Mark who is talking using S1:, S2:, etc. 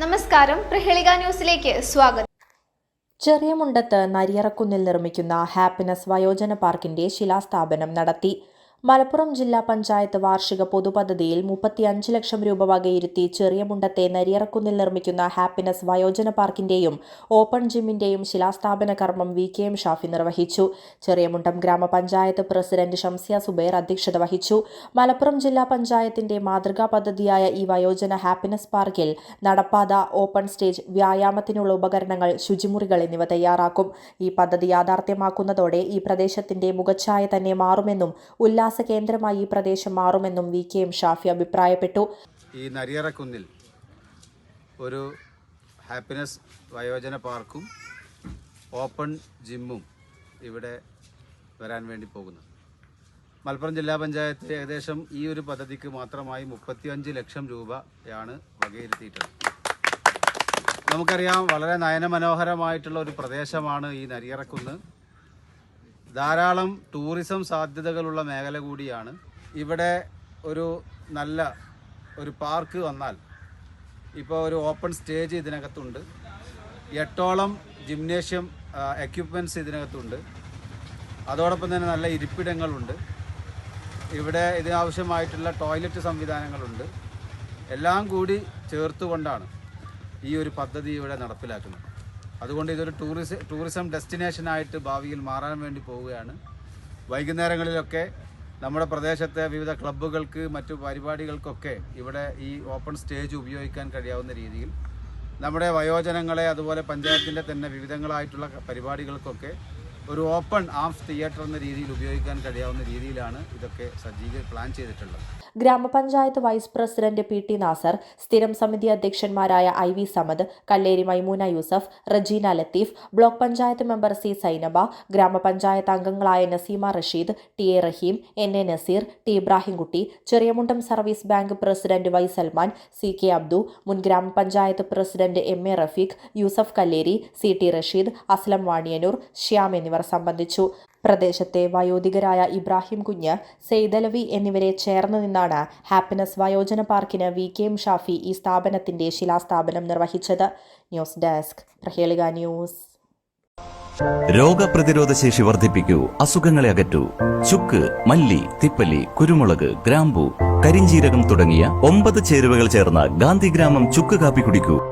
S1: നമസ്കാരം. പ്രഹേളിക ന്യൂസിലേക്ക് സ്വാഗതം.
S2: ചെറിയ മുണ്ടത്ത് നരിയറക്കുന്നിൽ നിർമ്മിക്കുന്ന ഹാപ്പിനെസ് വയോജന പാർക്കിന്റെ ശിലാസ്ഥാപനം നടത്തി. മലപ്പുറം ജില്ലാ പഞ്ചായത്ത് വാർഷിക പൊതുപദ്ധതിയിൽ മുപ്പത്തിയഞ്ച് ലക്ഷം രൂപ വകയിരുത്തി ചെറിയ മുണ്ടത്തെ നരിയറക്കുന്നിൽ നിർമ്മിക്കുന്ന ഹാപ്പിനെസ് വയോജന പാർക്കിന്റെയും ഓപ്പൺ ജിമ്മിന്റെയും ശിലാസ്ഥാപന കർമ്മം വി കെ എം ഷാഫി നിർവഹിച്ചു. ചെറിയമുണ്ടം ഗ്രാമപഞ്ചായത്ത് പ്രസിഡന്റ് ഷംസിയ സുബൈർ അധ്യക്ഷത വഹിച്ചു. മലപ്പുറം ജില്ലാ പഞ്ചായത്തിന്റെ മാതൃകാ പദ്ധതിയായ ഈ വയോജന ഹാപ്പിനെസ് പാർക്കിൽ നടപ്പാത ഓപ്പൺ സ്റ്റേജ് വ്യായാമത്തിനുള്ള ഉപകരണങ്ങൾ ശുചിമുറികൾ എന്നിവ തയ്യാറാക്കും. ഈ പദ്ധതി യാഥാർത്ഥ്യമാക്കുന്നതോടെ ഈ പ്രദേശത്തിന്റെ മുഖച്ഛായ തന്നെ മാറുമെന്നും ഉല്ലാസ കേന്ദ്രമായി ഈ പ്രദേശം മാറുമെന്നും വി കെ എം ഷാഫി അഭിപ്രായപ്പെട്ടു.
S3: ഈ നരിയറക്കുന്നിൽ ഒരു ഹാപ്പിനെസ് വയോജന പാർക്കും ഓപ്പൺ ജിമ്മും ഇവിടെ വരാൻ വേണ്ടി പോകുന്നു. മലപ്പുറം ജില്ലാ പഞ്ചായത്ത് ഏകദേശം ഈ ഒരു പദ്ധതിക്ക് മാത്രമായി മുപ്പത്തിയഞ്ച് ലക്ഷം രൂപയാണ് വകയിരുത്തിയിട്ടുള്ളത്. നമുക്കറിയാം വളരെ നയനമനോഹരമായിട്ടുള്ള ഒരു പ്രദേശമാണ് ഈ നരിയറക്കുന്ന്. ധാരാളം ടൂറിസം സാധ്യതകളുള്ള മേഖല കൂടിയാണ്. ഇവിടെ ഒരു നല്ല ഒരു പാർക്ക് വന്നാൽ ഇപ്പോൾ ഒരു ഓപ്പൺ സ്റ്റേജ് ഇതിനകത്തുണ്ട്. എട്ടോളം ജിംനേഷ്യം എക്യുപ്മെന്റ്സ് ഇതിനകത്തുണ്ട്. അതോടൊപ്പം തന്നെ നല്ല ഇരിപ്പിടങ്ങളുണ്ട്. ഇവിടെ ഇതിനാവശ്യമായിട്ടുള്ള ടോയ്ലറ്റ് സംവിധാനങ്ങളുണ്ട്. എല്ലാം കൂടി ചേർത്തുകൊണ്ടാണ് ഈ ഒരു പദ്ധതി ഇവിടെ നടപ്പിലാക്കുന്നത്. അതുകൊണ്ട് ഇതൊരു ടൂറിസം ടൂറിസം ഡെസ്റ്റിനേഷനായിട്ട് ഭാവിയിൽ മാറാൻ വേണ്ടി പോവുകയാണ്. വൈകുന്നേരങ്ങളിലൊക്കെ നമ്മുടെ പ്രദേശത്തെ വിവിധ ക്ലബ്ബുകൾക്ക് മറ്റു പരിപാടികൾക്കൊക്കെ ഇവിടെ ഈ ഓപ്പൺ സ്റ്റേജ് ഉപയോഗിക്കാൻ കഴിയാവുന്ന രീതിയിൽ നമ്മുടെ വയോജനങ്ങളെ അതുപോലെ പഞ്ചായത്തിന്റെ തന്നെ വിവിധങ്ങളായിട്ടുള്ള പരിപാടികൾക്കൊക്കെ ഒരു ഓപ്പൺ ആംസ് തിയേറ്റർ എന്ന രീതിയിൽ ഉപയോഗിക്കാൻ കഴിയാവുന്ന രീതിയിലാണ് ഇതൊക്കെ സജ്ജീകരി പ്ലാൻ ചെയ്തിട്ടുള്ളത്.
S2: ഗ്രാമപഞ്ചായത്ത് vice president P T Nasar സ്ഥിരം സമിതി അധ്യക്ഷന്മാരായ I V Samad Kalleri Maimoona Yusuf Rajeena Latheef block panchayat member C Sainaba ഗ്രാമപഞ്ചായത്ത് അംഗങ്ങളായ Naseema Rasheed T A Rahim N A Naseer T Ibrahimkutty Cheriyamundam service bank president Y Salman C K Abdu മുൻ ഗ്രാമപഞ്ചായത്ത് president M A Rafeeq Yusuf Kalleri C T Rasheed Aslam Vaniyannur Shyam എന്നിവർ സംബന്ധിച്ചു. പ്രദേശത്തെ വയോധികരായ ഇബ്രാഹിം കുഞ്ഞ് സെയ്ദലവി എന്നിവരെ ചേർന്ന് നിന്നാണ് happiness വയോജന പാർക്കിന് വി കെ എം ഷാഫി ഈ സ്ഥാപനത്തിന്റെ ശിലാസ്ഥാപനം നിർവഹിച്ചത്. ന്യൂസ് ഡെസ്ക് പ്രഹേളിക ന്യൂസ്.
S4: രോഗപ്രതിരോധ ശേഷി വർദ്ധിപ്പിക്കൂ അസുഖങ്ങളെ അകറ്റൂ. ചുക്ക് മല്ലി തിപ്പല്ലി കുരുമുളക് ഗ്രാമ്പു കരിഞ്ചീരകം തുടങ്ങിയ ഒമ്പത് ചേരുവകൾ ചേർന്ന ഗാന്ധിഗ്രാമം ചുക്ക് കാപ്പി കുടിക്കൂ.